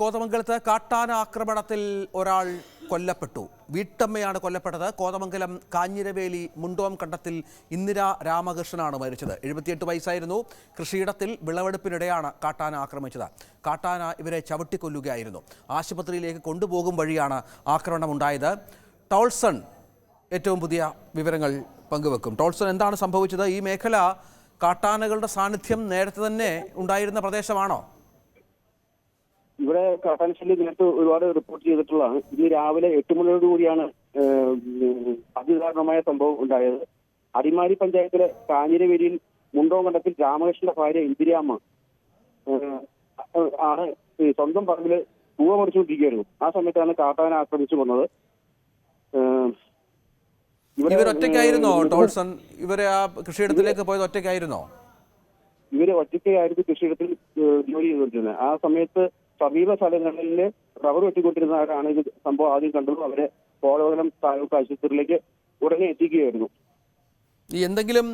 കോതമംഗലത്ത് കാട്ടാന ആക്രമണത്തിൽ ഒരാൾ കൊല്ലപ്പെട്ടു. വീട്ടമ്മയാണ് കൊല്ലപ്പെട്ടത്. കോതമംഗലം കാഞ്ഞിരവേലി മുണ്ടോം കണ്ടത്തിൽ ഇന്ദിര രാമകൃഷ്ണനാണ് മരിച്ചത്. എഴുപത്തിയെട്ട് വയസ്സായിരുന്നു. കൃഷിയിടത്തിൽ വിളവെടുപ്പിനിടെയാണ് കാട്ടാന ആക്രമിച്ചത്. കാട്ടാന ഇവരെ ചവിട്ടിക്കൊല്ലുകയായിരുന്നു. ആശുപത്രിയിലേക്ക് കൊണ്ടുപോകും വഴിയാണ് ആക്രമണമുണ്ടായത്. ടോൾസൺ ഏറ്റവും പുതിയ വിവരങ്ങൾ പങ്കുവെക്കും. ടോൾസൺ എന്താണ് സംഭവിച്ചത്? ഈ മേഖല കാട്ടാനകളുടെ സാന്നിധ്യം നേരത്തെ തന്നെ ഉണ്ടായിരുന്ന പ്രദേശമാണോ? ഇവിടെ കാട്ടാനശ്ശേരി നേരത്തെ ഒരുപാട് റിപ്പോർട്ട് ചെയ്തിട്ടുള്ളതാണ്. ഇന്ന് രാവിലെ എട്ട് മണിയോട് കൂടിയാണ് ഏഹ്, അതിദാരുണമായ സംഭവം ഉണ്ടായത്. അടിമാലി പഞ്ചായത്തിലെ കാഞ്ഞിരവേലിയിൽ മുണ്ടോമണ്ഡലത്തിൽ രാമകൃഷ്ണന്റെ ഭാര്യ ഇന്ദിരാമ്മ ആണ് ഈ സ്വന്തം പറമ്പിൽ പൂവ പറിച്ചുകൊണ്ടിരിക്കുകയായിരുന്നു ആ സമയത്താണ് കാട്ടാന ആക്രമിച്ചു വന്നത് ഇവർ ഒറ്റയ്ക്കായിരുന്നോ? ടോൾസൺ ഇവരെ ആ കൃഷിയിടത്തിലേക്ക് പോയത് ഒറ്റയ്ക്കായിരുന്നോ? ഇവർ ഒറ്റയ്ക്കായിരുന്നു കൃഷിയിടത്തിൽ ജോലി ചെയ്തുകൊണ്ടിരുന്നത്. ആ സമയത്ത് സമീപ സ്ഥലങ്ങളിൽ റബ്ബർ വെട്ടിക്കൊണ്ടിരുന്നവരാണ് ഇത് സംഭവം ആദ്യം കണ്ടത് അവരെ കോളവകലം താലൂക്ക് ആശുപത്രിയിലേക്ക് ഉടനെ എത്തിക്കുകയായിരുന്നു. ഈ എന്തെങ്കിലും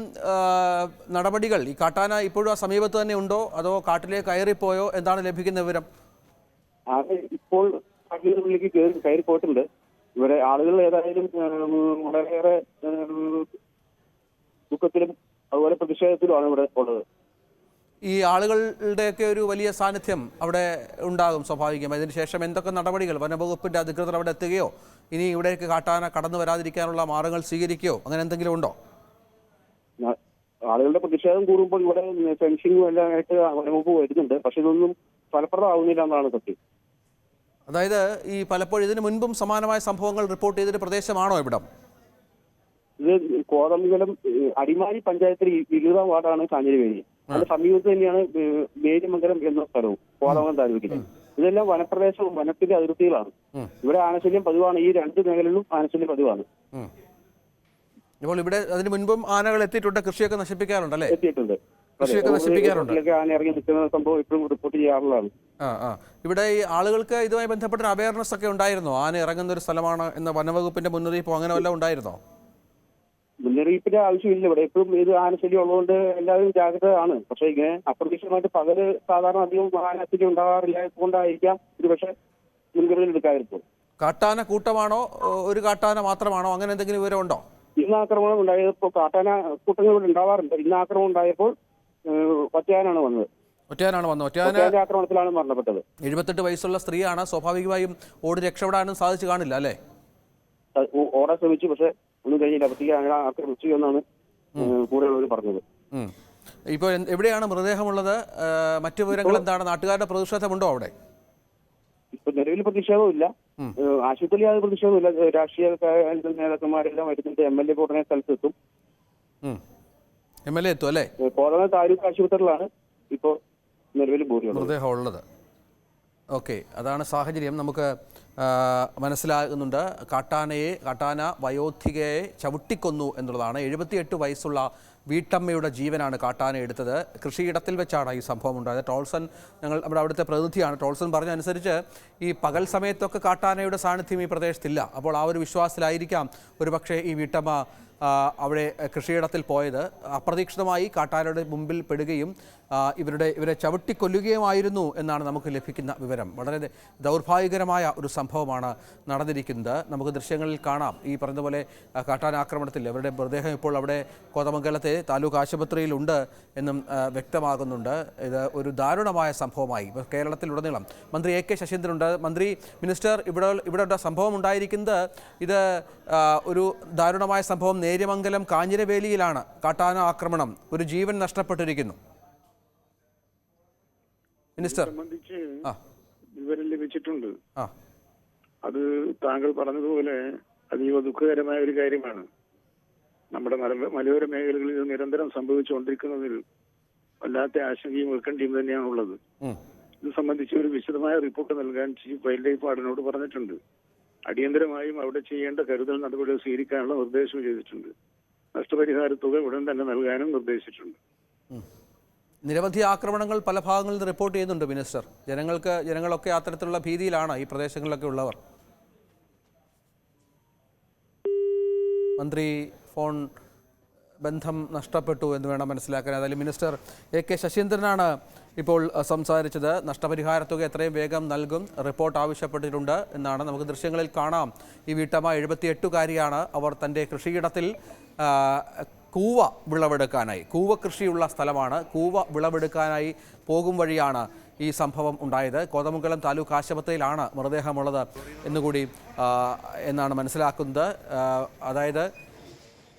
നടപടികൾ ഈ കാട്ടാന ഇപ്പോഴും ആ സമീപത്ത് തന്നെ ഉണ്ടോ? അതോ കാട്ടിലേക്ക് കയറിപ്പോയോ? എന്താണ് ലഭിക്കുന്ന വിവരം? അത് ഇപ്പോൾ കാട്ടിനുള്ളിലേക്ക് കയറി പോയിട്ടുണ്ട്. ഇവരെ ആളുകൾ ഏതായാലും വളരെയേറെ ദുഃഖത്തിലും അതുപോലെ പ്രതിഷേധത്തിലുമാണ് ഇവിടെ ഉള്ളത്. ഈ ആളുകളുടെയൊക്കെ ഒരു വലിയ സാന്നിധ്യം അവിടെ ഉണ്ടാകും സ്വാഭാവികം. അതിനുശേഷം എന്തൊക്കെ നടപടികൾ വനവകുപ്പിന്റെ അധികൃതർ അവിടെ എത്തുകയോ ഇനി ഇവിടേക്ക് കാട്ടാന കടന്നു വരാതിരിക്കാനുള്ള മാർഗങ്ങൾ സ്വീകരിക്കുകയോ അങ്ങനെ എന്തെങ്കിലും ഉണ്ടോ? ആളുകളുടെ പ്രതിഷേധം കൂടുമ്പോൾ ഇവിടെ ഫെൻസിങ്ങും എല്ലാം ആയിട്ട് വനവകുപ്പ് വരുന്നുണ്ട്. പക്ഷെ ഇതൊന്നും ഫലപ്രദമാവുന്നില്ല എന്നാണ് സത്യം. അതായത് ഈ പലപ്പോഴും ഇതിനു മുൻപും സമാനമായ സംഭവങ്ങൾ റിപ്പോർട്ട് ചെയ്തൊരു പ്രദേശമാണോ ഇവിടം? ഇത് കോതമംഗലം അടിമാലി പഞ്ചായത്തിൽ ഇരുപതാം വാർഡാണ് കാഞ്ഞിരവേലി. അതിന്റെ സമീപത്ത് തന്നെയാണ് മേരിമംഗലം എന്ന സ്ഥലവും കോതമംഗലം താലൂക്കിലെ. ഇതെല്ലാം വനപ്രദേശവും വനത്തിന്റെ അതിർത്തികളാണ്. ഇവിടെ ആനശല്യം പതിവാണ്. ഈ രണ്ട് മേഖലകളിലും ആനശല്യം പതിവാണ്. അപ്പോൾ ഇപ്പോൾ ഇവിടെ അതിന് മുൻപും ആനകൾ എത്തിയിട്ടുണ്ട്. കൃഷിയൊക്കെ നശിപ്പിക്കാറുണ്ടല്ലേ എത്തിയിട്ടുണ്ട്. കൃഷിയൊക്കെ നശിപ്പിക്കാറുണ്ട്. ആന ഇറങ്ങി നിൽക്കുന്ന സംഭവം ഇപ്പോഴും റിപ്പോർട്ട് ചെയ്യാറുള്ളതാണ്. ആ ആ. ഇവിടെ ഈ ആളുകൾക്ക് ഇതുമായി ബന്ധപ്പെട്ട അവയർനെസ് ഒക്കെ ഉണ്ടായിരുന്നോ? ആന ഇറങ്ങുന്ന ഒരു സ്ഥലമാണ് എന്ന വനവകുപ്പിന്റെ മുന്നറിയിപ്പോ അങ്ങനെ വല്ലതും ഉണ്ടായിരുന്നോ? മുന്നറിയിപ്പിന്റെ ആവശ്യമില്ല. ഇവിടെ എപ്പോഴും ഇത് ആനശല്യം ഉള്ളതുകൊണ്ട് എല്ലാവരും ജാഗ്രതയാണ് പക്ഷേ ഇങ്ങനെ അപ്രതീക്ഷിതമായിട്ട് പകൽ സാധാരണ അധികം ആനശല്യം ഉണ്ടാകാറില്ല കൊണ്ടായിരിക്കാം ഒരു പക്ഷേ മുൻകരുതൽ എടുക്കാതിരിക്കും കാട്ടാന കൂട്ടമാണോ? ഒരു കാട്ടാന മാത്രമാണോ? അങ്ങനെ എന്തെങ്കിലും വിവരമുണ്ടോ? ഇന്ന് ആക്രമണം ഉണ്ടായപ്പോൾ കാട്ടാന കൂട്ടങ്ങൾ ഇവിടെ ഉണ്ടാവാറുണ്ട്. ഇന്ന് ആക്രമണം ഉണ്ടായപ്പോൾ ഒറ്റയാനാണ് വന്നത്. ഒറ്റയാനാണ് വന്നത്. ഒറ്റയാന ആക്രമണത്തിലാണ് മരണപ്പെട്ടത്. എഴുപത്തെട്ട് വയസ്സുള്ള സ്ത്രീയാണ് സ്വാഭാവികമായും ഓടി രക്ഷപ്പെടാനും സാധിച്ചു കാണില്ല അല്ലേ? ഓടാൻ ശ്രമിച്ചു. പക്ഷെ ഒന്നും കഴിഞ്ഞില്ല. അപ്പത്തേക്ക് അങ്ങനെ ആക്രമിച്ചു എന്നാണ് കൂടുതലുള്ളവർ പറഞ്ഞത്. ഇപ്പോൾ എവിടെയാണ് മൃതദേഹമുള്ളത്? മറ്റു വിവരങ്ങൾ എന്താണ്? നാട്ടുകാരുടെ പ്രതിഷേധമുണ്ടോ അവിടെ? ഇപ്പൊ നിലവിൽ പ്രതിഷേധമില്ല ആശുപത്രിയിൽ യാതൊരു പ്രതിഷേധമില്ല രാഷ്ട്രീയ നേതാക്കന്മാരെല്ലാം വരുന്നുണ്ട്. എം എൽ എ ഉടനെ സ്ഥലത്തെത്തും. എം എൽ എ എത്തും അല്ലേ? കോതമംഗലം താലൂക്ക് ആശുപത്രിയിലാണ് ഇപ്പോൾ നിലവിൽ ഭൂരിയുള്ളത് ഓക്കെ അതാണ് സാഹചര്യം. നമുക്ക് മനസ്സിലാകുന്നുണ്ട്. കാട്ടാനയെ കാട്ടാന വയോധികയെ ചവിട്ടിക്കൊന്നു എന്നുള്ളതാണ്. എഴുപത്തിയെട്ട് വയസ്സുള്ള വീട്ടമ്മയുടെ ജീവനാണ് കാട്ടാന എടുത്തത്. കൃഷിയിടത്തിൽ വെച്ചാണ് ഈ സംഭവം ഉണ്ടായത്. ടോൾസൺ ഞങ്ങൾ നമ്മുടെ അവിടുത്തെ പ്രതിനിധിയാണ്. ടോൾസൺ പറഞ്ഞ അനുസരിച്ച് ഈ പകൽ സമയത്തൊക്കെ കാട്ടാനയുടെ സാന്നിധ്യം ഈ പ്രദേശത്തില്ല. അപ്പോൾ ആ ഒരു വിശ്വാസത്തിലായിരിക്കാം ഒരുപക്ഷെ ഈ വീട്ടമ്മ അവിടെ കൃഷിയിടത്തിൽ പോയത്. അപ്രതീക്ഷിതമായി കാട്ടാനയുടെ മുമ്പിൽ പെടുകയും ഇവരുടെ ഇവരെ ചവിട്ടിക്കൊല്ലുകയുമായിരുന്നു എന്നാണ് നമുക്ക് ലഭിക്കുന്ന വിവരം. വളരെ ദൗർഭാഗ്യകരമായ ഒരു സംഭവമാണ് നടന്നിരിക്കുന്നത്. നമുക്ക് ദൃശ്യങ്ങളിൽ കാണാം. ഈ പറഞ്ഞതുപോലെ കാട്ടാൻ ആക്രമണത്തിൽ അവരുടെ മൃതദേഹം ഇപ്പോൾ അവിടെ കോതമംഗലത്തെ താലൂക്ക് ആശുപത്രിയിലുണ്ട് എന്നും വ്യക്തമാകുന്നുണ്ട്. ഇത് ഒരു ദാരുണമായ സംഭവമായി. ഇപ്പോൾ കേരളത്തിലുടനീളം മന്ത്രി എ കെ ശശീന്ദ്രനുണ്ട്. മന്ത്രി മിനിസ്റ്റർ ഇവിടെ ഇവിടെ സംഭവം ഉണ്ടായിരിക്കുന്നത് ഇത് ഒരു ദാരുണമായ സംഭവം. നേര്യമംഗലം കാഞ്ഞിരവേലിയിലാണ് കാട്ടാന ആക്രമണം. ഒരു ജീവൻ നഷ്ടപ്പെട്ടിരിക്കുന്നു. മിനിസ്റ്റർ. സംബന്ധിച്ച് വിവരം ലഭിച്ചിട്ടുണ്ട്. അത് താങ്കൾ പറഞ്ഞതുപോലെ അതീവ ദുഃഖകരമായ ഒരു കാര്യമാണ്. നമ്മുടെ മല- മലയോര മേഖലകളിൽ നിരന്തരം സംഭവിച്ചുകൊണ്ടിരിക്കുന്നതിൽ വല്ലാത്ത ആശങ്കയും ഉത്കണ്ഠയും തന്നെയാണുള്ളത്. ഇത് സംബന്ധിച്ച് ഒരു വിശദമായ റിപ്പോർട്ട് നൽകാൻ ചീഫ് വൈൽഡ് ലൈഫ് വാർഡിനോട് പറഞ്ഞിട്ടുണ്ട്. അടിയന്തരമായും അവിടെ ചെയ്യേണ്ട കരുതൽ നടപടികൾ സ്വീകരിക്കാനുള്ള നിർദ്ദേശം ചെയ്തിട്ടുണ്ട്. നഷ്ടപരിഹാര തുക ഉടൻ തന്നെ നൽകാനും നിർദ്ദേശിച്ചിട്ടുണ്ട്. നിരവധി ആക്രമണങ്ങൾ പല ഭാഗങ്ങളിൽ നിന്ന് റിപ്പോർട്ട് ചെയ്യുന്നുണ്ട് മിനിസ്റ്റർ. ജനങ്ങൾക്ക് ജനങ്ങളൊക്കെ അത്തരത്തിലുള്ള ഭീതിയിലാണ് ഈ പ്രദേശങ്ങളിലൊക്കെ ഉള്ളവർ. മന്ത്രി ഫോൺ ബന്ധം നഷ്ടപ്പെട്ടു എന്ന് വേണം മനസ്സിലാക്കാൻ. അതായത് മിനിസ്റ്റർ എ കെ ശശീന്ദ്രനാണ് ഇപ്പോൾ സംസാരിച്ചത്. നഷ്ടപരിഹാര തുക എത്രയും വേഗം നൽകും. റിപ്പോർട്ട് ആവശ്യപ്പെട്ടിട്ടുണ്ട് എന്നാണ് നമുക്ക് ദൃശ്യങ്ങളിൽ കാണാം. ഈ വീട്ടമ്മ എഴുപത്തിയെട്ടുകാരിയാണ്. അവർ തന്റെ കൃഷിയിടത്തിൽ കൂവ വിളവെടുക്കാനായി. കൂവ കൃഷിയുള്ള സ്ഥലമാണ്. കൂവ വിളവെടുക്കാനായി പോകും വഴിയാണ് ഈ സംഭവം ഉണ്ടായത്. കോതമംഗലം താലൂക്ക് ആശുപത്രിയിലാണ് മൃതദേഹമുള്ളത് എന്നുകൂടി എന്നാണ് മനസ്സിലാക്കുന്നത്. അതായത്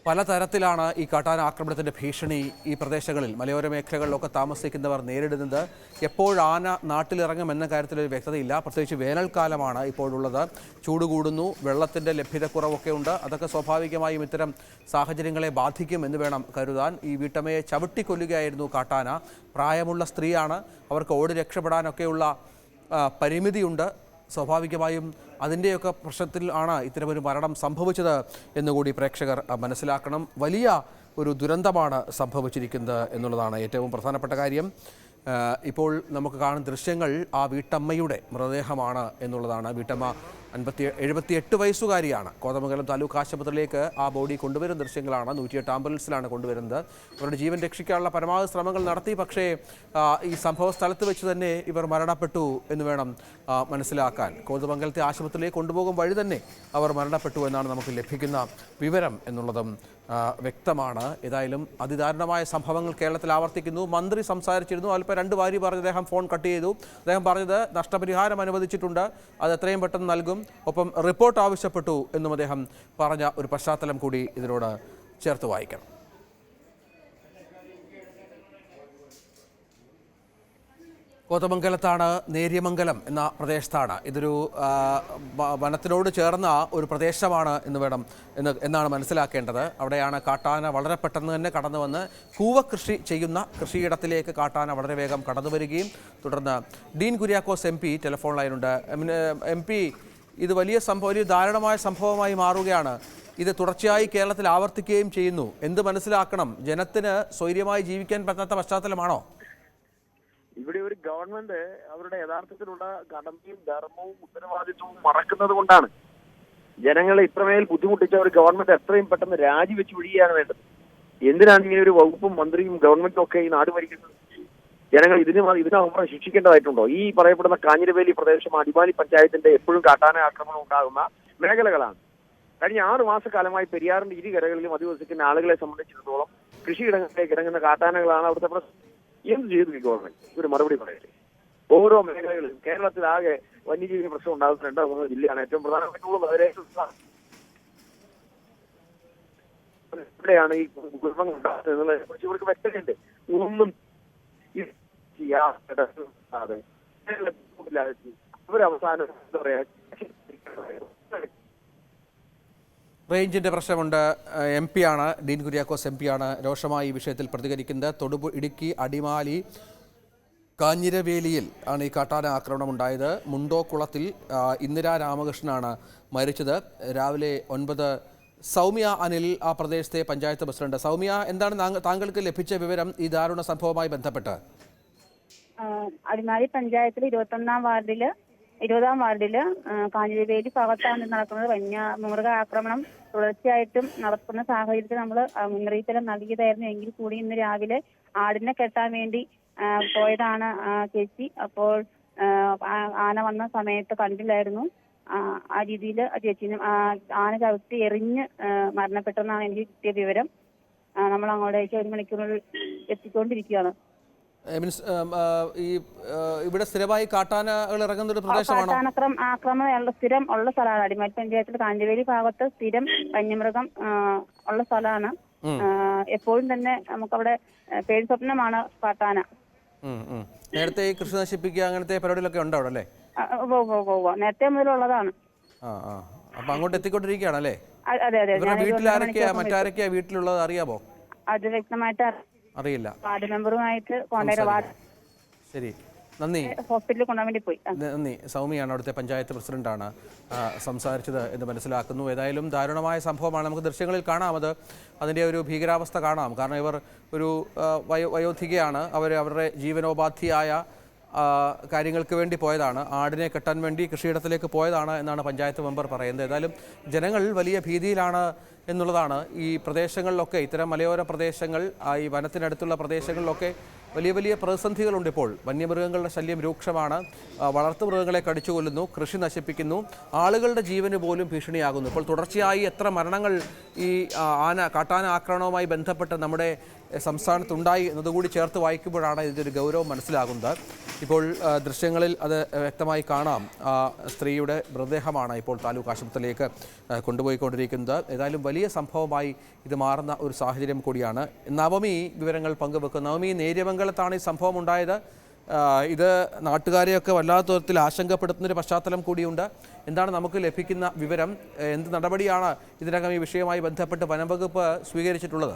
പലതരത്തിലാണ് ഈ കാട്ടാന ആക്രമണത്തിന്റെ ഭീഷണി ഈ പ്രദേശങ്ങളിൽ. മലയോര മേഖലകളിലൊക്കെ താമസിക്കുന്നവർ നേരിടുന്നത് എപ്പോഴാന നാട്ടിലിറങ്ങുമെന്ന കാര്യത്തിൽ ഒരു വ്യക്തതയില്ല. പ്രത്യേകിച്ച് വേനൽക്കാലമാണ് ഇപ്പോഴുള്ളത്. ചൂട് കൂടുന്നു വെള്ളത്തിന്റെ ലഭ്യതക്കുറവൊക്കെ ഉണ്ട്. അതൊക്കെ സ്വാഭാവികമായും ഇത്തരം സാഹചര്യങ്ങളെ ബാധിക്കും എന്ന് വേണം കരുതാൻ. ഈ വീട്ടമ്മയെ ചവിട്ടിക്കൊല്ലുകയായിരുന്നു കാട്ടാന. പ്രായമുള്ള സ്ത്രീയാണ്. അവർക്ക് ഓടി രക്ഷപ്പെടാനൊക്കെയുള്ള പരിമിതിയുണ്ട്. സ്വാഭാവികമായും അതിന്റെയൊക്കെ പ്രശ്നത്തിൽ ആണ് ഇത്തരമൊരു മരണം സംഭവിച്ചത് എന്നുകൂടി പ്രേക്ഷകർ മനസ്സിലാക്കണം. വലിയ ഒരു ദുരന്തമാണ് സംഭവിച്ചിരിക്കുന്നത് എന്നുള്ളതാണ് ഏറ്റവും പ്രധാനപ്പെട്ട കാര്യം. ഇപ്പോൾ നമുക്ക് കാണുന്ന ദൃശ്യങ്ങൾ ആ വീട്ടമ്മയുടെ മൃതദേഹമാണ് എന്നുള്ളതാണ്. വീട്ടമ്മ അൻപത്തി എഴുപത്തിയെട്ട് വയസ്സുകാരിയാണ്. കോതമംഗലം താലൂക്ക് ആശുപത്രിയിലേക്ക് ആ ബോഡി കൊണ്ടുവരുന്ന ദൃശ്യങ്ങളാണ്. നൂറ്റിയെട്ട് ആംബുലൻസിലാണ് കൊണ്ടുവരുന്നത്. അവരുടെ ജീവൻ രക്ഷിക്കാനുള്ള പരമാവധി ശ്രമങ്ങൾ നടത്തി. പക്ഷേ ഈ സംഭവ സ്ഥലത്ത് വെച്ച് തന്നെ ഇവർ മരണപ്പെട്ടു എന്ന് വേണം മനസ്സിലാക്കാൻ. കോതമംഗലത്തെ ആശുപത്രിയിലേക്ക് കൊണ്ടുപോകും വഴി തന്നെ അവർ മരണപ്പെട്ടു എന്നാണ് നമുക്ക് ലഭിക്കുന്ന വിവരം എന്നുള്ളതും വ്യക്തമാണ്. ഏതായാലും അതിദാരുണമായ സംഭവങ്ങൾ കേരളത്തിൽ ആവർത്തിക്കുന്നു. മന്ത്രി സംസാരിച്ചിരുന്നു. അല്പം രണ്ട് വാരി പറഞ്ഞ് അദ്ദേഹം ഫോൺ കട്ട് ചെയ്തു. അദ്ദേഹം പറഞ്ഞത് നഷ്ടപരിഹാരം അനുവദിച്ചിട്ടുണ്ട്. അത് എത്രയും പെട്ടെന്ന് നൽകും. ഒപ്പം റിപ്പോർട്ട് ആവശ്യപ്പെട്ടു എന്നും അദ്ദേഹം പറഞ്ഞ ഒരു പശ്ചാത്തലം കൂടി ഇതിനോട് ചേർത്ത് വായിക്കണം. കോതമംഗലത്താണ് നേര്യമംഗലം എന്ന പ്രദേശത്താണ്. ഇതൊരു വനത്തിനോട് ചേർന്ന ഒരു പ്രദേശമാണ് എന്ന് വേണം എന്ന് എന്നാണ് മനസ്സിലാക്കേണ്ടത്. അവിടെയാണ് കാട്ടാന വളരെ പെട്ടെന്ന് തന്നെ കടന്നു വന്ന് കൂവ കൃഷി ചെയ്യുന്ന കൃഷിയിടത്തിലേക്ക് കാട്ടാന വളരെ വേഗം കടന്നു വരികയും തുടർന്ന് Dean Kuriakose M P telephone ലൈനുണ്ട്. M P ഇത് വലിയ സംഭവം ഒരു ദാരുണമായ സംഭവമായി മാറുകയാണ്. ഇത് തുടർച്ചയായി കേരളത്തിൽ ആവർത്തിക്കുകയും ചെയ്യുന്നു. എന്ത് മനസ്സിലാക്കണം? ജനത്തിന് സ്വൈര്യമായി ജീവിക്കാൻ പറ്റാത്ത പശ്ചാത്തലമാണോ? ഇവിടെ ഒരു ഗവൺമെന്റ് അവരുടെ യഥാർത്ഥത്തിലുള്ള കടമയും ധർമ്മവും ഉത്തരവാദിത്വവും മറക്കുന്നത് കൊണ്ടാണ് ജനങ്ങളെ ഇത്രമേൽ ബുദ്ധിമുട്ടിച്ച ഒരു ഗവൺമെന്റ് എത്രയും പെട്ടെന്ന് രാജിവെച്ച് വിടുകയാണ് വേണ്ടത്. എന്തിനാണ് ഇങ്ങനെ ഒരു വകുപ്പും മന്ത്രിയും ഗവൺമെന്റും ഒക്കെ ഈ നാട് ഭരിക്കുന്നത്? ജനങ്ങൾ ഇതിന് ഇതിനപ്പുറം ശിക്ഷിക്കേണ്ടതായിട്ടുണ്ടോ? ഈ പറയപ്പെടുന്ന കാഞ്ഞിരവേലി പ്രദേശം അടിമാലി പഞ്ചായത്തിന്റെ എപ്പോഴും കാട്ടാന ആക്രമണം ഉണ്ടാകുന്ന മേഖലകളാണ്. കഴിഞ്ഞ ആറ് മാസക്കാലമായി പെരിയാറിന്റെ ഇരു കരകളിലും അധിവസിക്കുന്ന ആളുകളെ സംബന്ധിച്ചിടത്തോളം കൃഷിയിടങ്ങളിലേക്ക് ഇറങ്ങുന്ന കാട്ടാനകളാണ് അവിടുത്തെ പ്രശ്നം. എന്ത് ചെയ്തു ഈ ഗവൺമെന്റ് ഒരു മറുപടി പറയട്ടെ. ഓരോ മേഖലകളിലും കേരളത്തിലാകെ വന്യജീവി പ്രശ്നം ഉണ്ടാകുന്ന രണ്ടോ മൂന്നോ ജില്ലയാണ്. ഏറ്റവും പ്രധാനമായിട്ടുള്ളത് എവിടെയാണ് ഈ കുടുംബങ്ങൾ ഉണ്ടാകുന്നത് കുറിച്ച് ഇവർക്ക് വ്യക്തതയുണ്ട്. ഒന്നും ചെയ്യാതെ അവരവസാനം എന്താ പറയാ റേഞ്ചിന്റെ പ്രശ്നമുണ്ട്. എം പി ആണ് ഡീൻ കുര്യാക്കോസ് എം പി ആണ് രോഷമായി ഈ വിഷയത്തിൽ പ്രതികരിക്കുന്നത്. തൊടുപു ഇടുക്കി അടിമാലി കാഞ്ഞിരവേലിയിൽ ആണ് ഈ കാട്ടാന ആക്രമണം ഉണ്ടായത്. മുണ്ടോക്കുളത്തിൽ ഇന്ദിരാ രാമകൃഷ്ണനാണ് മരിച്ചത്. രാവിലെ ഒൻപത് സൗമ്യ അനിൽ ആ പ്രദേശത്തെ പഞ്ചായത്ത് പ്രസിഡന്റ്. സൗമ്യ എന്താണ് താങ്കൾക്ക് ലഭിച്ച വിവരം ഈ ദാരുണ സംഭവവുമായി ബന്ധപ്പെട്ട്? അടിമാലി പഞ്ചായത്തിൽ ഇരുപത്തൊന്നാം വാർഡിൽ ഇരുപതാം വാർഡിൽ ആ, കാഞ്ഞിരവേലി ഭാഗത്താണ് നടക്കുന്നത്. വന്യ മൃഗ ആക്രമണം തുടർച്ചയായിട്ടും നടക്കുന്ന സാഹചര്യത്തിൽ നമ്മൾ മുന്നറിയിപ്പെല്ലാം നൽകിയതായിരുന്നു. എങ്കിൽ കൂടി ഇന്ന് രാവിലെ ആടിനെ കെട്ടാൻ വേണ്ടി പോയതാണ് ചേച്ചി. അപ്പോൾ ആന വന്ന സമയത്ത് കണ്ടില്ലായിരുന്നു. ആ, രീതിയിൽ ചേച്ചിനും ആന ചവിട്ടി എറിഞ്ഞ് മരണപ്പെട്ടെന്നാണ് എനിക്ക് കിട്ടിയ വിവരം. നമ്മൾ അങ്ങോട്ടേക്ക് ഒരു മണിക്കൂറിനുള്ളിൽ എത്തിക്കൊണ്ടിരിക്കുകയാണ്. മീൻസ് ഈ ഇവിടെ സ്ഥിരമായി കാട്ടാനകൾ ഇറങ്ങുന്ന ഒരു പ്രദേശമാണോ? കാട്ടാനക്രം ആക്രമണം സ്ഥിരം ഉള്ള സ്ഥലമാണ്. അടിമാലി പഞ്ചായത്തിൽ കാഞ്ചവേലി ഭാഗത്ത് സ്ഥിരം വന്യമൃഗം ഉള്ള സ്ഥലമാണ്. എപ്പോഴും തന്നെ നമുക്കവിടെ പേടി സ്വപ്നമാണ് കാട്ടാന. നേരത്തെ ഈ കൃഷി നശിപ്പിക്കുക അങ്ങനത്തെ പരിപാടികളൊക്കെ ഉണ്ടോ അവിടെ അല്ലേ. നേരത്തെ മുതലുള്ളതാണ്. അപ്പൊ അങ്ങോട്ട് എത്തിക്കൊണ്ടിരിക്കുകയാണ് അല്ലേ? അതെ അതെ. വീട്ടിലാരൊക്കെയാ മറ്റാരൊക്കെയാ വീട്ടിലുള്ളത് അറിയാമോ? അത് വ്യക്തമായിട്ട് അറിയില്ല. വാർഡ് മെമ്പറുമായിട്ട് കോൺടാക്ട് വാർഡ് ശരി. നന്ദി. ഹോസ്പിറ്റലിൽ കൊണ്ടുപോകാൻ വേണ്ടി പോയി. നന്ദി. സൗമിയാണ് അവിടുത്തെ പഞ്ചായത്ത് പ്രസിഡന്റാണ്. ആണ് സംസാരിച്ചത് എന്ന് മനസ്സിലാക്കുന്നു. ഏതായാലും ദാരുണമായ സംഭവമാണ്. നമുക്ക് ദൃശ്യങ്ങളിൽ കാണാം അത്. അതിന്റെ ഒരു ഭീകരാവസ്ഥ കാണാം. കാരണം ഇവർ ഒരു വയോ വയോധികയാണ്. അവർ അവരുടെ ജീവനോപാധിയായ കാര്യങ്ങൾക്ക് വേണ്ടി പോയതാണ്. ആടിനെ കെട്ടാൻ വേണ്ടി കൃഷിയിടത്തിലേക്ക് പോയതാണ് എന്നാണ് പഞ്ചായത്ത് മെമ്പർ പറയുന്നത്. ഏതായാലും ജനങ്ങൾ വലിയ ഭീതിയിലാണ് എന്നുള്ളതാണ് ഈ പ്രദേശങ്ങളിലൊക്കെ ഇത്തരം മലയോര പ്രദേശങ്ങൾ ഈ വനത്തിനടുത്തുള്ള പ്രദേശങ്ങളിലൊക്കെ വലിയ വലിയ പ്രതിസന്ധികളുണ്ട് ഇപ്പോൾ. വന്യമൃഗങ്ങളുടെ ശല്യം രൂക്ഷമാണ്. വളർത്തു വളർത്തുമൃഗങ്ങളെ കടിച്ചു കൊല്ലുന്നു കൃഷി നശിപ്പിക്കുന്നു ആളുകളുടെ ജീവന് പോലും ഭീഷണിയാകുന്നു. ഇപ്പോൾ തുടർച്ചയായി എത്ര മരണങ്ങൾ ഈ ആന കാട്ടാന ആക്രമണവുമായി ബന്ധപ്പെട്ട് നമ്മുടെ സംസ്ഥാനത്തുണ്ടായി എന്നതുകൂടി ചേർത്ത് വായിക്കുമ്പോഴാണ് ഇതിന്റെ ഒരു ഗൗരവം മനസ്സിലാകുന്നത്. ഇപ്പോൾ ദൃശ്യങ്ങളിൽ അത് വ്യക്തമായി കാണാം. സ്ത്രീയുടെ മൃതദേഹമാണ് ഇപ്പോൾ താലൂക്ക് ആശുപത്രിയിലേക്ക് കൊണ്ടുപോയിക്കൊണ്ടിരിക്കുന്നത്. ഏതായാലും വലിയ സംഭവമായി ഇത് മാറുന്ന ഒരു സാഹചര്യം കൂടിയാണ്. നവമി വിവരങ്ങൾ പങ്കുവെക്കും. നവമി നേര്യമംഗലത്താണ് ഈ സംഭവം ഉണ്ടായത് ഇത് നാട്ടുകാരെയൊക്കെ വല്ലാത്ത തരത്തിൽ ആശങ്കപ്പെടുത്തുന്നൊരു പശ്ചാത്തലം കൂടിയുണ്ട്. എന്താണ് നമുക്ക് ലഭിക്കുന്ന വിവരം? എന്ത് നടപടിയാണ് ഇതിനകം ഈ വിഷയവുമായി ബന്ധപ്പെട്ട് വനംവകുപ്പ് സ്വീകരിച്ചിട്ടുള്ളത്?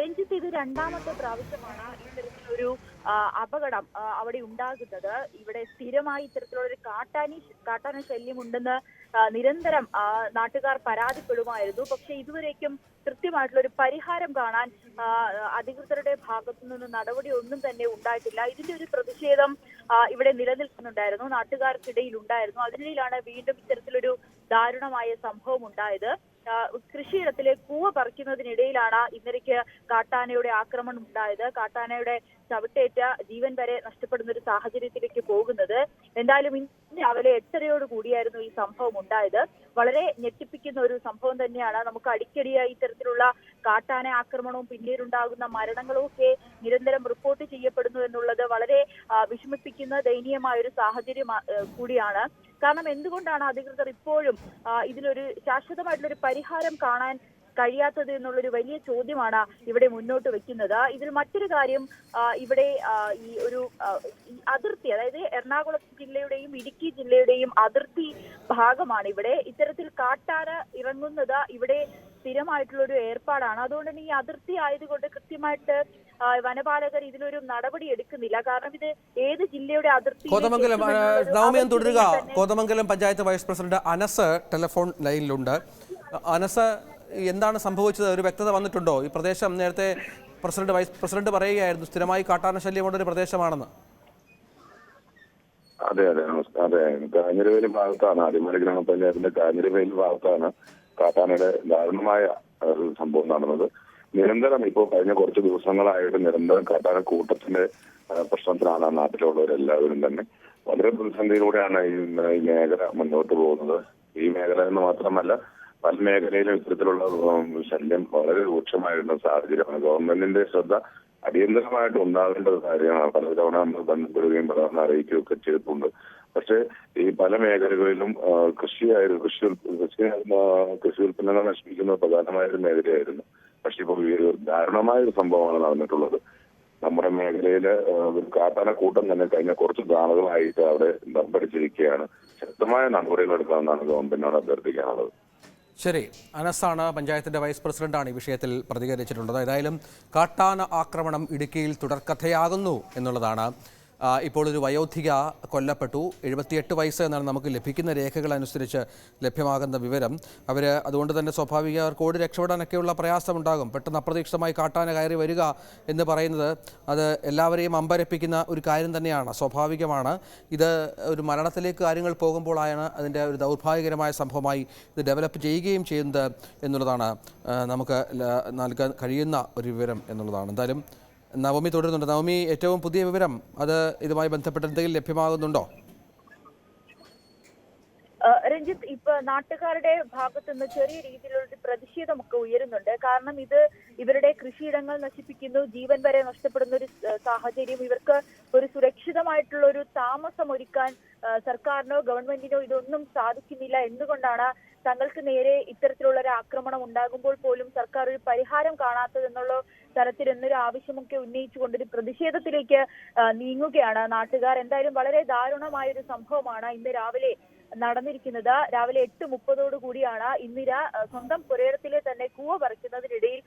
രഞ്ജിത്ത് ഇത് രണ്ടാമത്തെ പ്രാവശ്യമാണ് ഇത്തരത്തിലൊരു അപകടം അവിടെ ഉണ്ടാകുന്നത്. ഇവിടെ സ്ഥിരമായി ഇത്തരത്തിലുള്ള ഒരു കാട്ടാനി കാട്ടാന ശല്യം ഉണ്ടെന്ന് നിരന്തരം നാട്ടുകാർ പരാതിപ്പെടുമായിരുന്നു. പക്ഷെ ഇതുവരേക്കും കൃത്യമായിട്ടുള്ള ഒരു പരിഹാരം കാണാൻ അധികൃതരുടെ ഭാഗത്തു നിന്ന് നടപടി ഒന്നും തന്നെ ഉണ്ടായിട്ടില്ല. ഇതിന്റെ ഒരു പ്രതിഷേധം ഇവിടെ നിലനിൽക്കുന്നുണ്ടായിരുന്നു. നാട്ടുകാർക്കിടയിൽ ഉണ്ടായിരുന്നു. അതിനിടയിലാണ് വീണ്ടും ഇത്തരത്തിലൊരു ദാരുണമായ സംഭവം ഉണ്ടായത്. കൃഷിയിടത്തിലെ കൂവ പറിക്കുന്നതിനിടയിലാണ് ഇന്നലേക്ക് കാട്ടാനയുടെ ആക്രമണം ഉണ്ടായത്. കാട്ടാനയുടെ ചവിട്ടേറ്റ ജീവൻ വരെ നഷ്ടപ്പെടുന്ന ഒരു സാഹചര്യത്തിലേക്ക് പോകുന്നത് എന്തായാലും ഇന്ന് രാവിലെ എട്ടരയോട് കൂടിയായിരുന്നു ഈ സംഭവം ഉണ്ടായത്. വളരെ ഞെട്ടിപ്പിക്കുന്ന ഒരു സംഭവം തന്നെയാണ്. നമുക്ക് അടിക്കടിയായി ഇത്തരത്തിലുള്ള കാട്ടാന ആക്രമണവും പിന്നീടുണ്ടാകുന്ന മരണങ്ങളും ഒക്കെ നിരന്തരം റിപ്പോർട്ട് ചെയ്യപ്പെടുന്നു എന്നുള്ളത് വളരെ വിഷമിപ്പിക്കുന്ന ദയനീയമായ ഒരു സാഹചര്യം കൂടിയാണ്. കാരണം എന്തുകൊണ്ടാണ് അധികൃതർ ഇപ്പോഴും ഇതിനൊരു ശാശ്വതമായിട്ടുള്ള ഒരു പരിഹാരം കാണാൻ കഴിയാത്തത് എന്നുള്ളൊരു വലിയ ചോദ്യമാണ് ഇവിടെ മുന്നോട്ട് വെക്കുന്നത്. ഇതിൽ മറ്റൊരു കാര്യം ഇവിടെ ഈ ഒരു അതിർത്തി അതായത് എറണാകുളം ജില്ലയുടെയും ഇടുക്കി ജില്ലയുടെയും അതിർത്തി ഭാഗമാണ് ഇവിടെ. ഇത്തരത്തിൽ കാട്ടാന ഇറങ്ങുന്നത് ഇവിടെ സ്ഥിരമായിട്ടുള്ള ഒരു ഏർപ്പാടാണ്. അതുകൊണ്ട് തന്നെ ഈ അതിർത്തി ആയതുകൊണ്ട് കൃത്യമായിട്ട് വനപാലകർ ഇതിലൊരു നടപടി എടുക്കുന്നില്ല. കാരണം ഇത് ഏത് ജില്ലയുടെ അതിർത്തി കോതമംഗലം നവമിയം തുടരുക. Kothamangalam panchayat vice president Anas telephone ലൈനിലുണ്ട്. Anas എന്താണ് സംഭവിച്ചത്? ഒരു വ്യക്തത വന്നിട്ടുണ്ടോ? ഈ പ്രദേശം നേരത്തെ പ്രസിഡന്റ് വൈസ് പ്രസിഡന്റ് പറയുകയായിരുന്നു സ്ഥിരമായി കാട്ടാന ശല്യമുള്ള ഒരു പ്രദേശമാണെന്ന്. അതെ അതെ അതെ. കാഞ്ഞിരവേലി ഭാഗത്താണ് അടിമല ഗ്രാമപഞ്ചായത്തിന്റെ കാഞ്ഞിരവേലി ഭാഗത്താണ് കാട്ടാനയുടെ ദാരുണമായ സംഭവം നടന്നത്. നിരന്തരം ഇപ്പോ കഴിഞ്ഞ കുറച്ച് ദിവസങ്ങളായിട്ട് നിരന്തരം കാട്ടാന കൂട്ടത്തിന്റെ പ്രശ്നത്തിലാണ് നാട്ടിലുള്ളവരെല്ലാവരും തന്നെ. വളരെ പ്രതിസന്ധിയിലൂടെയാണ് ഈ മേഖല മുന്നോട്ട് പോകുന്നത്. ഈ മേഖല എന്ന് മാത്രമല്ല പല മേഖലയിലും ഇത്തരത്തിലുള്ള ശല്യം വളരെ രൂക്ഷമായിരുന്ന സാഹചര്യമാണ്. ഗവൺമെന്റിന്റെ ശ്രദ്ധ അടിയന്തരമായിട്ട് ഉണ്ടാകേണ്ട ഒരു കാര്യമാണ്. പലതവണ നമ്മൾ ബന്ധപ്പെടുകയും പലതവണ അറിയിക്കുകയും ഒക്കെ ചെയ്തിട്ടുണ്ട്. പക്ഷേ ഈ പല മേഖലകളിലും കൃഷിയായിരുന്നു കൃഷി കൃഷി കൃഷി ഉൽപ്പന്നങ്ങൾ നശിപ്പിക്കുന്ന പ്രധാനമായ ഒരു മേഖലയായിരുന്നു. പക്ഷെ ഇപ്പോൾ ഒരു ദാരുണമായ ഒരു സംഭവമാണ് നടന്നിട്ടുള്ളത്. നമ്മുടെ മേഖലയിൽ ഒരു കാട്ടാന കൂട്ടം തന്നെ കഴിഞ്ഞ കുറച്ച് നാളുകളായിട്ട് അവിടെ ദമ്പടിച്ചിരിക്കുകയാണ് ശക്തമായ നടപടികൾ എടുക്കണമെന്നാണ് ഗവൺമെന്റിനോട് അഭ്യർത്ഥിക്കാനുള്ളത്. ശരി അനസാണ് പഞ്ചായത്തിന്റെ വൈസ് പ്രസിഡന്റാണ് ഈ വിഷയത്തിൽ പ്രതികരിച്ചിട്ടുള്ളത്. ഏതായാലും കാട്ടാന ആക്രമണം ഇടുക്കിയിൽ തുടർക്കഥയാകുന്നു എന്നുള്ളതാണ് ഇപ്പോൾ ഒരു വയോധിക കൊല്ലപ്പെട്ടു. എഴുപത്തിയെട്ട് വയസ്സ് എന്നാണ് നമുക്ക് ലഭിക്കുന്ന രേഖകൾ അനുസരിച്ച് ലഭ്യമാകുന്ന വിവരം. അവർ അതുകൊണ്ട് തന്നെ സ്വാഭാവിക അവർക്ക് ഓടി രക്ഷപ്പെടാനൊക്കെയുള്ള പ്രയാസമുണ്ടാകും. പെട്ടെന്ന് അപ്രതീക്ഷിതമായി കാട്ടാന കയറി വരിക എന്ന് പറയുന്നത് അത് എല്ലാവരെയും അമ്പരപ്പിക്കുന്ന ഒരു കാര്യം തന്നെയാണ്. സ്വാഭാവികമാണ്. ഇത് ഒരു മരണത്തിലേക്ക് കാര്യങ്ങൾ പോകുമ്പോഴാണ് അതിന്റെ ഒരു ദൗർഭാഗ്യകരമായ സംഭവമായി ഇത് ഡെവലപ്പ് ചെയ്യുകയും ചെയ്യുന്നത് എന്നുള്ളതാണ് നമുക്ക് നൽകാൻ കഴിയുന്ന ഒരു വിവരം എന്നുള്ളതാണ്. എന്തായാലും നവമി തുടരുന്നുണ്ട്. നവമി ഏറ്റവും പുതിയ വിവരം അത് ഇതുമായി ബന്ധപ്പെട്ട് എന്തെങ്കിലും ലഭ്യമാകുന്നുണ്ടോ? രഞ്ജിത്ത് ഇപ്പൊ നാട്ടുകാരുടെ ഭാഗത്ത് നിന്ന് ചെറിയ രീതിയിലുള്ള പ്രതിഷേധമൊക്കെ ഉയരുന്നുണ്ട്. കാരണം ഇത് ഇവരുടെ കൃഷിയിടങ്ങൾ നശിപ്പിക്കുന്നു ജീവൻ വരെ നഷ്ടപ്പെടുന്ന ഒരു സാഹചര്യം ഇവർക്ക് ഒരു സുരക്ഷിതമായിട്ടുള്ള ഒരു താമസം ഒരുക്കാൻ സർക്കാരിനോ ഗവൺമെന്റിനോ ഇതൊന്നും സാധിക്കുന്നില്ല. എന്തുകൊണ്ടാണ് തങ്ങൾക്ക് നേരെ ഇത്തരത്തിലുള്ള ഒരു ആക്രമണം ഉണ്ടാകുമ്പോൾ പോലും സർക്കാർ ഒരു പരിഹാരം കാണാത്തതെന്നുള്ള തരത്തിൽ എന്നൊരു ആവശ്യമൊക്കെ ഉന്നയിച്ചുകൊണ്ട് ഒരു പ്രതിഷേധത്തിലേക്ക് നീങ്ങുകയാണ് നാട്ടുകാർ. എന്തായാലും വളരെ ദാരുണമായ ഒരു സംഭവമാണ് ഇന്ന് രാവിലെ നടന്നിരിക്കുന്നത്. രാവിലെ എട്ട് മുപ്പതോടു കൂടിയാണ് ഇന്ദിര സ്വന്തം പുരയിടത്തിലെ തന്നെ കൂവ പറിക്കുന്നതിനിടയിൽ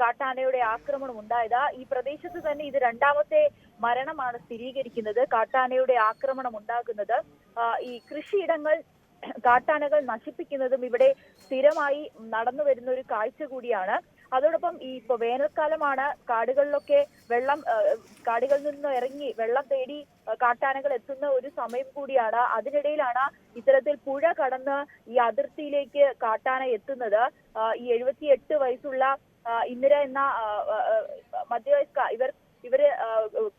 കാട്ടാനയുടെ ആക്രമണം ഉണ്ടായത്. ഈ പ്രദേശത്ത് തന്നെ ഇത് രണ്ടാമത്തെ മരണമാണ് സ്ഥിരീകരിക്കുന്നത്. കാട്ടാനയുടെ ആക്രമണം ഉണ്ടാകുന്നത്. ഈ കൃഷിയിടങ്ങൾ കാട്ടാനകൾ നശിപ്പിക്കുന്നതും ഇവിടെ സ്ഥിരമായി നടന്നു വരുന്ന ഒരു കാഴ്ച കൂടിയാണ്. അതോടൊപ്പം ഈ ഇപ്പൊ വേനൽക്കാലമാണ് കാടുകളിലൊക്കെ വെള്ളം കാടുകളിൽ നിന്ന് ഇറങ്ങി വെള്ളം തേടി കാട്ടാനകൾ എത്തുന്ന ഒരു സമയം കൂടിയാണ്. അതിനിടയിലാണ് ഇത്തരത്തിൽ പുഴ കടന്ന് ഈ അതിർത്തിയിലേക്ക് കാട്ടാന എത്തുന്നത്. ഈ എഴുപത്തിയെട്ട് വയസ്സുള്ള ഇന്ദിര എന്ന മധ്യവയസ്ക ഇവർ ഇവർ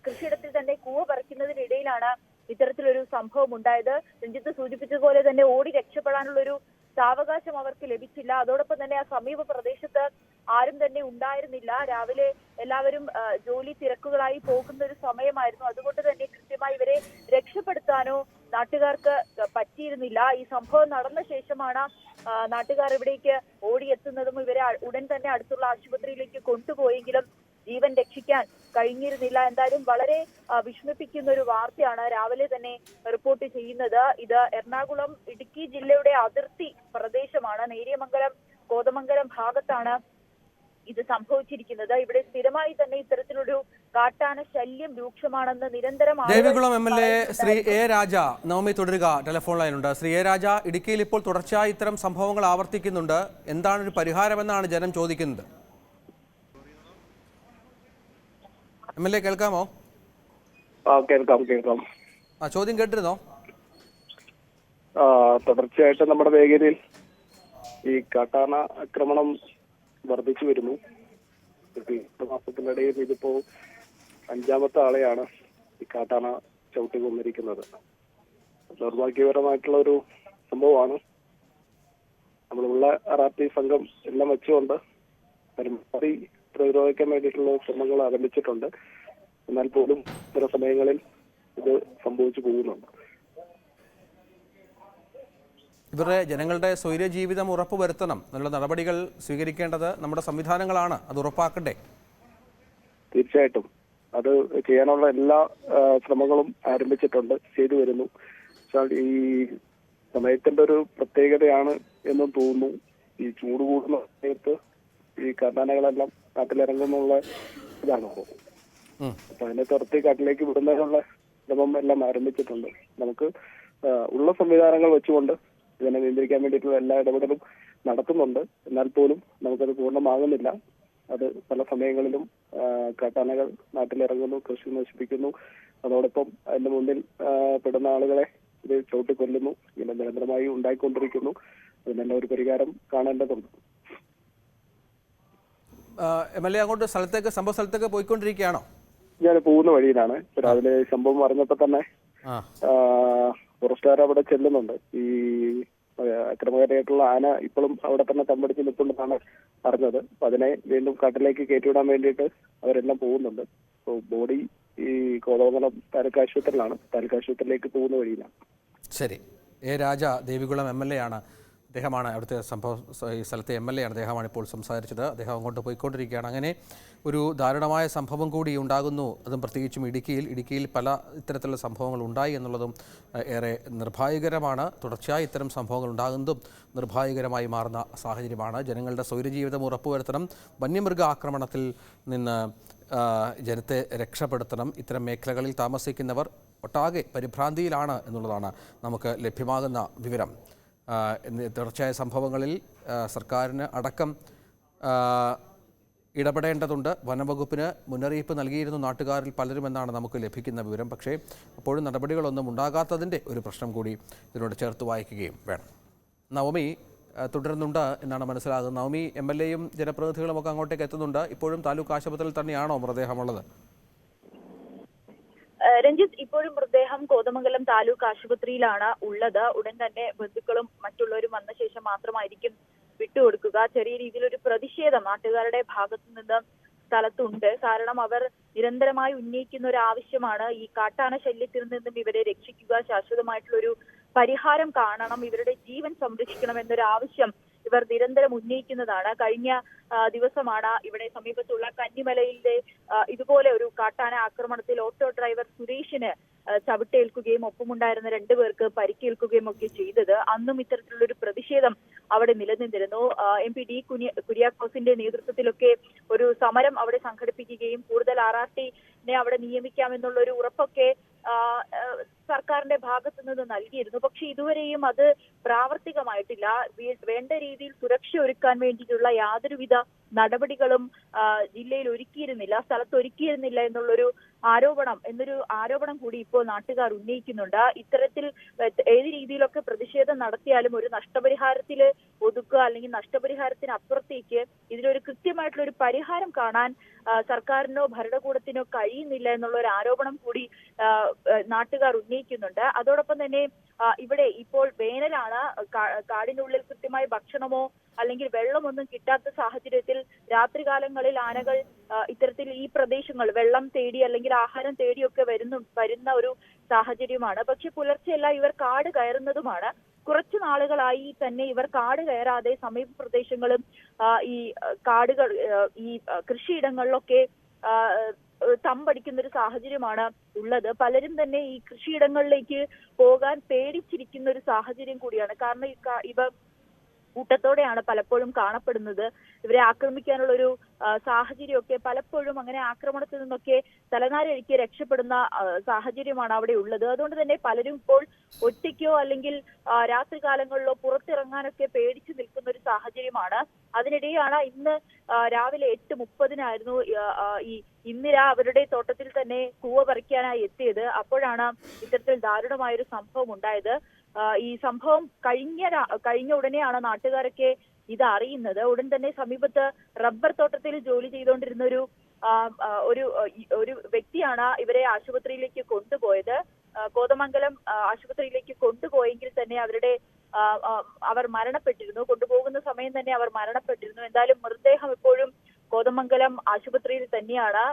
കൃഷിയിടത്തിൽ തന്നെ കൂവ പറിക്കുന്നതിനിടയിലാണ് ഇത്തരത്തിലൊരു സംഭവം ഉണ്ടായത് രഞ്ജിത്ത് സൂചിപ്പിച്ചതുപോലെ തന്നെ ഓടി രക്ഷപ്പെടാനുള്ള ഒരു സാവകാശം അവർക്ക് ലഭിച്ചില്ല. അതോടൊപ്പം തന്നെ ആ സമീപ പ്രദേശത്ത് ആരും തന്നെ ഉണ്ടായിരുന്നില്ല. രാവിലെ എല്ലാവരും ജോലി തിരക്കുകളായി പോകുന്ന ഒരു സമയമായിരുന്നു. അതുകൊണ്ട് തന്നെ കൃത്യമായി ഇവരെ രക്ഷപ്പെടുത്താനോ നാട്ടുകാർക്ക് പറ്റിയിരുന്നില്ല. ഈ സംഭവം നടന്ന ശേഷമാണ് നാട്ടുകാർ ഇവിടേക്ക് ഓടിയെത്തുന്നതും ഇവരെ ഉടൻ തന്നെ അടുത്തുള്ള ആശുപത്രിയിലേക്ക് കൊണ്ടുപോയെങ്കിലും ജീവൻ രക്ഷിക്കാൻ കഴിഞ്ഞിരുന്നില്ല. എന്തായാലും വളരെ വിഷമിപ്പിക്കുന്ന ഒരു വാർത്തയാണ് രാവിലെ തന്നെ റിപ്പോർട്ട് ചെയ്യുന്നത്. ഇത് എറണാകുളം ഇടുക്കി ജില്ലയുടെ അതിർത്തി പ്രദേശമാണ്. നേരിയമംഗലം കോതമംഗലം ഭാഗത്താണ് ഇത് സംഭവിച്ചിരിക്കുന്നത്. ഇവിടെ സ്ഥിരമായി തന്നെ ഇത്തരത്തിലൊരു കാട്ടാന ശല്യം രൂക്ഷമാണെന്ന് നിരന്തരം Devikulam M L A Shri A Raja Navami തുടരുക ടെലിഫോൺ ലൈനുണ്ട് ശ്രീ എ രാജ ഇടുക്കിയിൽ ഇപ്പോൾ തുടർച്ചയായി ഇത്തരം സംഭവങ്ങൾ ആവർത്തിക്കുന്നുണ്ട്. എന്താണ് ഒരു പരിഹാരമെന്നാണ് ജനം ചോദിക്കുന്നത്? എം എൽ എ കേൾക്കാമോ? ആ കേൾക്കാം കേൾക്കാം. ആ ചോദ്യം കേട്ടിരുന്നോ? തുടർച്ചയായിട്ട് നമ്മുടെ മേഖലയിൽ ഈ കാട്ടാന ആക്രമണം വർദ്ധിച്ചു വരുന്നു. മാസത്തിനിടയിൽ ഇതിപ്പോ അഞ്ചാമത്തെ ആളെയാണ് ഈ കാട്ടാന ചവിട്ടി കൊന്നിരിക്കുന്നത്. ദൗർഭാഗ്യപരമായിട്ടുള്ള ഒരു സംഭവമാണ്. നമ്മളുള്ള ആർ ആർ ടി സംഘം എല്ലാം വെച്ചുകൊണ്ട് പരമാവധി പ്രതിരോധിക്കാൻ വേണ്ടിയിട്ടുള്ള ശ്രമങ്ങൾ ആരംഭിച്ചിട്ടുണ്ട്. എന്നാൽ പോലും ചില സമയങ്ങളിൽ ഇത് സംഭവിച്ചു പോകുന്നുണ്ട്. ഇവരുടെ ജനങ്ങളുടെ സ്വൈര്യ ജീവിതം ഉറപ്പുവരുത്തണം. എന്നുള്ള നടപടികൾ സ്വീകരിക്കേണ്ടത് നമ്മുടെ സംവിധാനങ്ങളാണ്. അത് ഉറപ്പാക്കണ്ടേ? തീർച്ചയായിട്ടും. അത് ചെയ്യാനുള്ള എല്ലാ ശ്രമങ്ങളും ആരംഭിച്ചിട്ടുണ്ട്. ചെയ്തു വരുന്നു. ഈ സമയത്തിന്റെ ഒരു പ്രത്യേകതയാണ് എന്നും തോന്നുന്നു. ഈ ചൂട് കൂടുന്ന സമയത്ത് ഈ കർണാനകളെല്ലാം നാട്ടിലിറങ്ങുന്നുള്ള ഇതാണല്ലോ ഉം. അപ്പൊ അതിനെ തുറത്തി കാട്ടിലേക്ക് വിടുന്നതിനുള്ള ശ്രമം എല്ലാം ആരംഭിച്ചിട്ടുണ്ട്. നമുക്ക് ഉള്ള സംവിധാനങ്ങൾ വെച്ചുകൊണ്ട് ഇതിനെ നിയന്ത്രിക്കാൻ വേണ്ടിയിട്ടുള്ള എല്ലാ ഇടപെടലും നടത്തുന്നുണ്ട്. എന്നാൽ പോലും നമുക്കത് പൂർണമാകുന്നില്ല. അത് പല സമയങ്ങളിലും കാട്ടാനകൾ നാട്ടിലിറങ്ങുന്നു കൃഷി നശിപ്പിക്കുന്നു. അതോടൊപ്പം അതിന്റെ മുന്നിൽ പെടുന്ന ആളുകളെ ഇത് ചവിട്ടിക്കൊല്ലുന്നു. ഇങ്ങനെ നിരന്തരമായി ഉണ്ടായിക്കൊണ്ടിരിക്കുന്നു. അതിനെല്ലാം ഒരു പരിഹാരം കാണേണ്ടതുണ്ട്. എം എൽ എ അങ്ങോട്ട് സ്ഥലത്തേക്ക് സംഭവ സ്ഥലത്തേക്ക് പോയിക്കൊണ്ടിരിക്കുകയാണോ? ഞാൻ പോകുന്ന വഴിയിലാണ്. രാവിലെ സംഭവം അറിഞ്ഞപ്പോ തന്നെ ഫോറസ്റ്റുകാർ അവിടെ ചെല്ലുന്നുണ്ട്. ഈ അക്രമകാരിയായിട്ടുള്ള ആന ഇപ്പോഴും അവിടെ തന്നെ തമ്പടിച്ച് നിൽക്കുന്നതാണ് അറിഞ്ഞത്. അപ്പൊ അതിനെ വീണ്ടും കാട്ടിലേക്ക് കയറ്റിവിടാൻ വേണ്ടിയിട്ട് അവരെല്ലാം പോകുന്നുണ്ട്. അപ്പൊ ബോഡി ഈ കോതമംഗലം താലൂക്ക് ആശുപത്രിയിലാണ്. താലൂക്ക് ആശുപത്രിയിലേക്ക് പോകുന്ന വഴിയിലാണ്. ശരി. A Raja Devikulam M L A ആണ്. അദ്ദേഹമാണ് അവിടുത്തെ സംഭവ ഈ സ്ഥലത്തെ എം എൽ എ ആണ്. അദ്ദേഹമാണ് ഇപ്പോൾ സംസാരിച്ചത്. അദ്ദേഹം അങ്ങോട്ട് പോയിക്കൊണ്ടിരിക്കുകയാണ്. അങ്ങനെ ഒരു ദാരുണമായ സംഭവം കൂടി ഉണ്ടാകുന്നു. അതും പ്രത്യേകിച്ചും ഇടുക്കിയിൽ. ഇടുക്കിയിൽ പല ഇത്തരത്തിലുള്ള സംഭവങ്ങൾ ഉണ്ടായി എന്നുള്ളതും ഏറെ നിർഭാഗ്യകരമാണ്. തുടർച്ചയായി ഇത്തരം സംഭവങ്ങൾ ഉണ്ടാകുന്നതും നിർഭാഗ്യകരമായി മാറുന്ന സാഹചര്യമാണ്. ജനങ്ങളുടെ സൗരജീവിതം ഉറപ്പുവരുത്തണം. വന്യമൃഗ ആക്രമണത്തിൽ നിന്ന് ജനത്തെ രക്ഷപ്പെടുത്തണം. ഇത്തരം മേഖലകളിൽ താമസിക്കുന്നവർ ഒട്ടാകെ പരിഭ്രാന്തിയിലാണ് എന്നുള്ളതാണ് നമുക്ക് ലഭ്യമാകുന്ന വിവരം. തുടർച്ചയായ സംഭവങ്ങളിൽ സർക്കാരിന് അടക്കം ഇടപെടേണ്ടതുണ്ട്. വനംവകുപ്പിന് മുന്നറിയിപ്പ് നൽകിയിരുന്നു നാട്ടുകാരിൽ പലരും എന്നാണ് നമുക്ക് ലഭിക്കുന്ന വിവരം. പക്ഷേ അപ്പോഴും നടപടികളൊന്നും ഉണ്ടാകാത്തതിന്റെ ഒരു പ്രശ്നം കൂടി ഇതിനോട് ചേർത്ത് വായിക്കുകയും വേണം. നവമി തുടരുന്നുണ്ട് എന്നാണ് മനസ്സിലാകുന്നത്. നവമി എം എൽ എയും ജനപ്രതിനിധികളും ഒക്കെ അങ്ങോട്ടേക്ക് എത്തുന്നുണ്ട്. ഇപ്പോഴും താലൂക്ക് ആശുപത്രിയിൽ തന്നെയാണോ മൃതദേഹമുള്ളത്? രഞ്ജിത്ത് ഇപ്പോഴും മൃതദേഹം കോതമംഗലം താലൂക്ക് ആശുപത്രിയിലാണ് ഉള്ളത്. ഉടൻ തന്നെ ബന്ധുക്കളും മറ്റുള്ളവരും വന്ന ശേഷം മാത്രമായിരിക്കും വിട്ടുകൊടുക്കുക. ചെറിയ രീതിയിലൊരു പ്രതിഷേധം നാട്ടുകാരുടെ ഭാഗത്തു നിന്ന് സ്ഥലത്തുണ്ട്. കാരണം അവർ നിരന്തരമായി ഉന്നയിക്കുന്ന ഒരു ആവശ്യമാണ്. ഈ കാട്ടാന ശല്യത്തിൽ നിന്നും ഇവരെ രക്ഷിക്കുക ശാശ്വതമായിട്ടുള്ള ഒരു പരിഹാരം കാണണം ഇവരുടെ ജീവൻ സംരക്ഷിക്കണം എന്നൊരു ആവശ്യം ഇവർ നിരന്തരം ഉന്നയിക്കുന്നതാണ്. കഴിഞ്ഞ ദിവസമാണ് ഇവിടെ സമീപത്തുള്ള കന്നിമലയിലെ ഇതുപോലെ ഒരു കാട്ടാന ആക്രമണത്തിൽ ഓട്ടോ ഡ്രൈവർ സുരേഷിന് ചവിട്ടേൽക്കുകയും ഒപ്പമുണ്ടായിരുന്ന രണ്ടുപേർക്ക് പരിക്കേൽക്കുകയും ഒക്കെ ചെയ്തത്. അന്നും ഇത്തരത്തിലുള്ള ഒരു പ്രതിഷേധം അവിടെ നിലനിന്നിരുന്നു. എം പി ഡി കുര്യ കുര്യാക്കോസിന്റെ നേതൃത്വത്തിലൊക്കെ ഒരു സമരം അവിടെ സംഘടിപ്പിക്കുകയും കൂടുതൽ ആർ ആർ ടിനെ അവിടെ നിയമിക്കാമെന്നുള്ള ഒരു ഉറപ്പൊക്കെ സർക്കാരിന്റെ ഭാഗത്തു നിന്ന് നൽകിയിരുന്നു. പക്ഷെ ഇതുവരെയും അത് പ്രാവർത്തികമായിട്ടില്ല. വേണ്ട രീതിയിൽ സുരക്ഷ ഒരുക്കാൻ വേണ്ടിയിട്ടുള്ള യാതൊരുവിധ നടപടികളും ജില്ലയിൽ ഒരുക്കിയിരുന്നില്ല സ്ഥലത്ത് ഒരുക്കിയിരുന്നില്ല എന്നുള്ളൊരു ആരോപണം എന്നൊരു ആരോപണം കൂടി ഇപ്പോൾ നാട്ടുകാർ ഉന്നയിക്കുന്നുണ്ട്. ഇത്തരത്തിൽ ഏത് രീതിയിലൊക്കെ പ്രതിഷേധം നടത്തിയാലും ഒരു നഷ്ടപരിഹാരത്തിൽ ഒതുക്കുക അല്ലെങ്കിൽ നഷ്ടപരിഹാരത്തിന് അപ്പുറത്തേക്ക് ഇതിലൊരു കൃത്യമായിട്ടുള്ള ഒരു പരിഹാരം കാണാൻ സർക്കാരിനോ ഭരണകൂടത്തിനോ കഴിയുന്നില്ല എന്നുള്ള ഒരു ആരോപണം കൂടി നാട്ടുകാർ ഉന്നയിക്കുന്നുണ്ട്. അതോടൊപ്പം തന്നെ ഇവിടെ ഇപ്പോൾ വേനലാണ് കാടിനുള്ളിൽ കൃത്യമായി ഭക്ഷണമോ അല്ലെങ്കിൽ വെള്ളമൊന്നും കിട്ടാത്ത സാഹചര്യത്തിൽ രാത്രികാലങ്ങളിൽ ആനകൾ ഇത്തരത്തിൽ ഈ പ്രദേശങ്ങൾ വെള്ളം തേടി അല്ലെങ്കിൽ ആഹാരം തേടിയൊക്കെ വരുന്നു വരുന്ന ഒരു സാഹചര്യമാണ്. പക്ഷെ പുലർച്ചെയല്ല ഇവർ കാട് കയറുന്നതുമാണ്. കുറച്ചു നാളുകളായി തന്നെ ഇവർ കാട് കയറാതെ സമീപ പ്രദേശങ്ങളും ഈ കാടുകൾ ഈ കൃഷിയിടങ്ങളിലൊക്കെ തമ്പടിക്കുന്ന ഒരു സാഹചര്യമാണ് ഉള്ളത്. പലരും തന്നെ ഈ കൃഷിയിടങ്ങളിലേക്ക് പോകാൻ പേടിച്ചിരിക്കുന്ന ഒരു സാഹചര്യം കൂടിയാണ്. കാരണം ഇവ കൂട്ടത്തോടെയാണ് പലപ്പോഴും കാണപ്പെടുന്നത്. ഇവരെ ആക്രമിക്കാനുള്ള ഒരു സാഹചര്യമൊക്കെ പലപ്പോഴും അങ്ങനെ ആക്രമണത്തിൽ നിന്നൊക്കെ തലനാരിഴയ്ക്ക് രക്ഷപ്പെടുന്ന സാഹചര്യമാണ് അവിടെ ഉള്ളത്. അതുകൊണ്ട് തന്നെ പലരും ഇപ്പോൾ ഒറ്റയ്ക്കോ അല്ലെങ്കിൽ രാത്രികാലങ്ങളിലോ പുറത്തിറങ്ങാനൊക്കെ പേടിച്ചു നിൽക്കുന്ന ഒരു സാഹചര്യമാണ്. അതിനിടെയാണ് ഇന്ന് രാവിലെ എട്ട് മുപ്പതിനായിരുന്നു ഈ ഇന്ദിര അവരുടെ തോട്ടത്തിൽ തന്നെ കൂവ പറിക്കാനായി എത്തിയത്. അപ്പോഴാണ് ഇത്തരത്തിൽ ദാരുണമായൊരു സംഭവം ഉണ്ടായത്. ഈ സംഭവം കഴിഞ്ഞ കഴിഞ്ഞ ഉടനെയാണ് നാട്ടുകാരൊക്കെ ഇത് അറിയുന്നത്. ഉടൻ തന്നെ സമീപത്ത് റബ്ബർ തോട്ടത്തിൽ ജോലി ചെയ്തുകൊണ്ടിരുന്ന ഒരു ഒരു ഒരു വ്യക്തിയാണ് ഇവരെ ആശുപത്രിയിലേക്ക് കൊണ്ടുപോയത്. കോതമംഗലം ആശുപത്രിയിലേക്ക് കൊണ്ടുപോയെങ്കിൽ തന്നെ അവരുടെ അവർ മരണപ്പെട്ടിരുന്നു. കൊണ്ടുപോകുന്ന സമയം തന്നെ അവർ മരണപ്പെട്ടിരുന്നു. എന്തായാലും മൃതദേഹം ഇപ്പോഴും കോതമംഗലം ആശുപത്രിയിൽ തന്നെയാണ്.